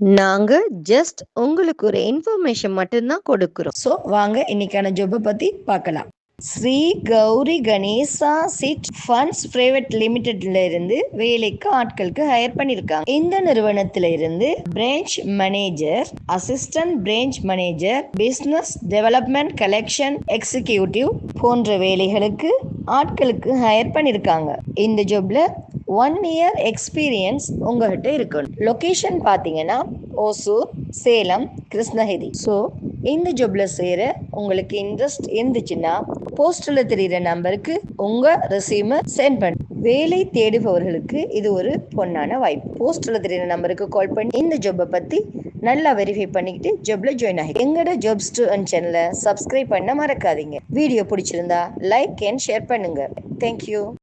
நாங்க ஜஸ்ட் உங்களுக்கு ஒரு இன்ஃபர்மேஷன் மட்டும்தான் கொடுக்குறோம். ஸோ வாங்க இன்னைக்கான ஜாப்பை பத்தி பார்க்கலாம். Shri Gowri Ganesha chit funds private லிமிடெட்ல இருந்து வேலைக்கு ஆட்களுக்கு ஹையர் பண்ணிருக்காங்க இந்த நிறுவனத்துல இருந்து branch manager assistant branch manager business development collection executive போன்ற வேலைகளுக்கு ஆட்களுக்கு ஹையர் பண்ணிருக்காங்க இந்த ஜாப்ல ஒன் இயர் எக்ஸ்பீரியன்ஸ் உங்ககிட்ட இருக்கணும். லொகேஷன் பார்த்தீங்கன்னா ஓசூர் சேலம் கிருஷ்ணகிரி. ஸோ இந்த ஜாப்ல சேர உங்களுக்கு இன்ட்ரெஸ்ட் இருந்துச்சுன்னா போஸ்டரில் தெரியுற நம்பருக்கு உங்கள் ரெசியூமை சென்ட் பண்ணு. வேலை தேடுபவர்களுக்கு இது ஒரு பொன்னான வாய்ப்பு. போஸ்டரில் தெரியுற நம்பருக்கு கால் பண்ணி இந்த ஜாப்பை பற்றி நல்லா வெரிஃபை பண்ணிக்கிட்டு ஜாப்ல ஜாயின் ஆகி எங்களோட ஜாப்ஸ் டு அண்ட் சேனலை சப்ஸ்கிரைப் பண்ண மறக்காதீங்க. வீடியோ பிடிச்சிருந்தா லைக் அண்ட் ஷேர் பண்ணுங்க. Thank you